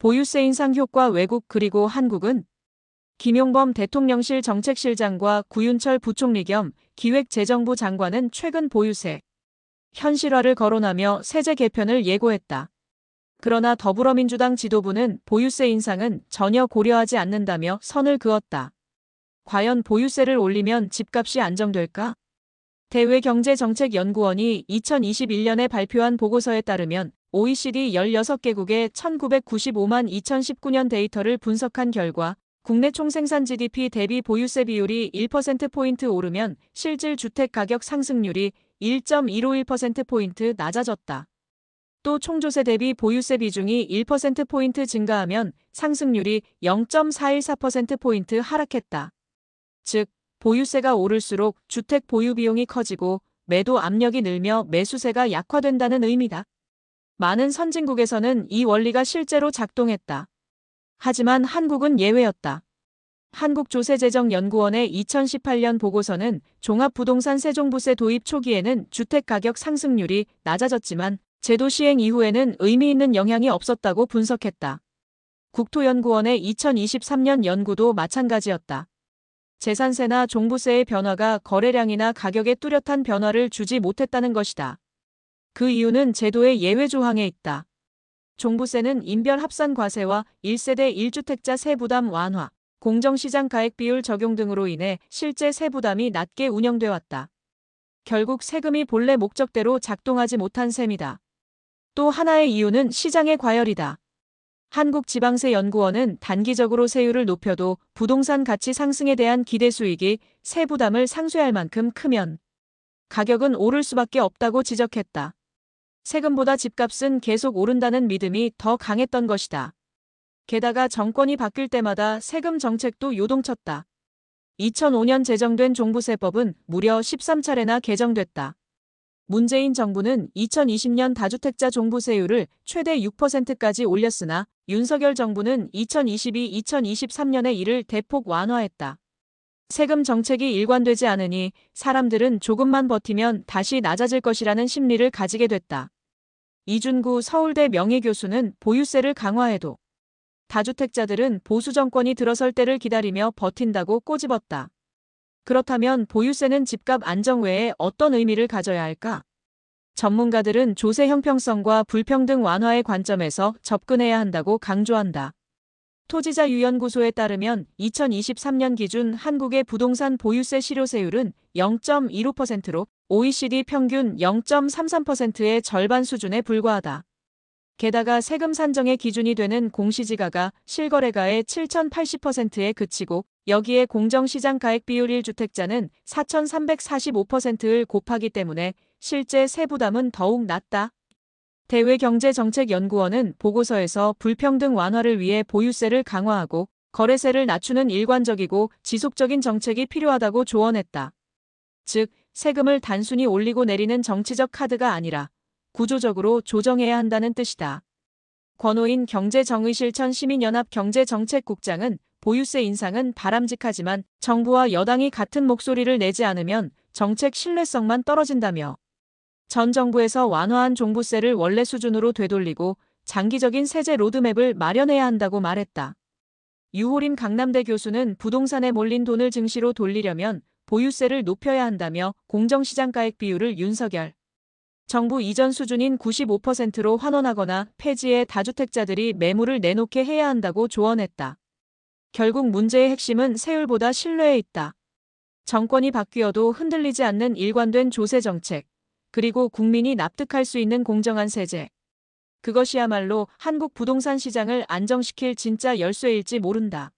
보유세 인상 효과 외국 그리고 한국은 김용범 대통령실 정책실장과 구윤철 부총리 겸 기획재정부 장관은 최근 보유세 현실화를 거론하며 세제 개편을 예고했다. 그러나 더불어민주당 지도부는 보유세 인상은 전혀 고려하지 않는다며 선을 그었다. 과연 보유세를 올리면 집값이 안정될까? 대외경제정책연구원이 2021년에 발표한 보고서에 따르면 OECD 16개국의 1995만 2019년 데이터를 분석한 결과 국내 총생산 GDP 대비 보유세 비율이 1%포인트 오르면 실질 주택 가격 상승률이 1.151%포인트 낮아졌다. 또 총조세 대비 보유세 비중이 1%포인트 증가하면 상승률이 0.414%포인트 하락했다. 즉, 보유세가 오를수록 주택 보유 비용이 커지고 매도 압력이 늘며 매수세가 약화된다는 의미다. 많은 선진국에서는 이 원리가 실제로 작동했다. 하지만 한국은 예외였다. 한국조세재정연구원의 2018년 보고서는 종합부동산 세종부세 도입 초기에는 주택가격 상승률이 낮아졌지만 제도 시행 이후에는 의미 있는 영향이 없었다고 분석했다. 국토연구원의 2023년 연구도 마찬가지였다. 재산세나 종부세의 변화가 거래량이나 가격에 뚜렷한 변화를 주지 못했다는 것이다. 그 이유는 제도의 예외 조항에 있다. 종부세는 인별 합산 과세와 1세대 1주택자 세부담 완화, 공정시장 가액 비율 적용 등으로 인해 실제 세부담이 낮게 운영돼 왔다. 결국 세금이 본래 목적대로 작동하지 못한 셈이다. 또 하나의 이유는 시장의 과열이다. 한국지방세연구원은 단기적으로 세율을 높여도 부동산 가치 상승에 대한 기대 수익이 세 부담을 상쇄할 만큼 크면 가격은 오를 수밖에 없다고 지적했다. 세금보다 집값은 계속 오른다는 믿음이 더 강했던 것이다. 게다가 정권이 바뀔 때마다 세금 정책도 요동쳤다. 2005년 제정된 종부세법은 무려 13차례나 개정됐다. 문재인 정부는 2020년 다주택자 종부세율을 최대 6%까지 올렸으나 윤석열 정부는 2022-2023년에 이를 대폭 완화했다. 세금 정책이 일관되지 않으니 사람들은 조금만 버티면 다시 낮아질 것이라는 심리를 가지게 됐다. 이준구 서울대 명예교수는 보유세를 강화해도 다주택자들은 보수 정권이 들어설 때를 기다리며 버틴다고 꼬집었다. 그렇다면 보유세는 집값 안정 외에 어떤 의미를 가져야 할까? 전문가들은 조세 형평성과 불평등 완화의 관점에서 접근해야 한다고 강조한다. 토지자 유연구소에 따르면 2023년 기준 한국의 부동산 보유세 실효세율은 0.15%로 OECD 평균 0.33%의 절반 수준에 불과하다. 게다가 세금 산정의 기준이 되는 공시지가가 실거래가의 7,080%에 그치고 여기에 공정시장 가액 비율 1주택자는 4,345%를 곱하기 때문에 실제 세부담은 더욱 낮다. 대외경제정책연구원은 보고서에서 불평등 완화를 위해 보유세를 강화하고 거래세를 낮추는 일관적이고 지속적인 정책이 필요하다고 조언했다. 즉, 세금을 단순히 올리고 내리는 정치적 카드가 아니라 구조적으로 조정해야 한다는 뜻이다. 권오인 경제정의실천 시민연합 경제정책국장은 보유세 인상은 바람직하지만 정부와 여당이 같은 목소리를 내지 않으면 정책 신뢰성만 떨어진다며 전 정부에서 완화한 종부세를 원래 수준으로 되돌리고 장기적인 세제 로드맵을 마련해야 한다고 말했다. 유호림 강남대 교수는 부동산에 몰린 돈을 증시로 돌리려면 보유세를 높여야 한다며 공정시장가액 비율을 윤석열 정부 이전 수준인 95%로 환원하거나 폐지해 다주택자들이 매물을 내놓게 해야 한다고 조언했다. 결국 문제의 핵심은 세율보다 신뢰에 있다. 정권이 바뀌어도 흔들리지 않는 일관된 조세 정책, 그리고 국민이 납득할 수 있는 공정한 세제. 그것이야말로 한국 부동산 시장을 안정시킬 진짜 열쇠일지 모른다.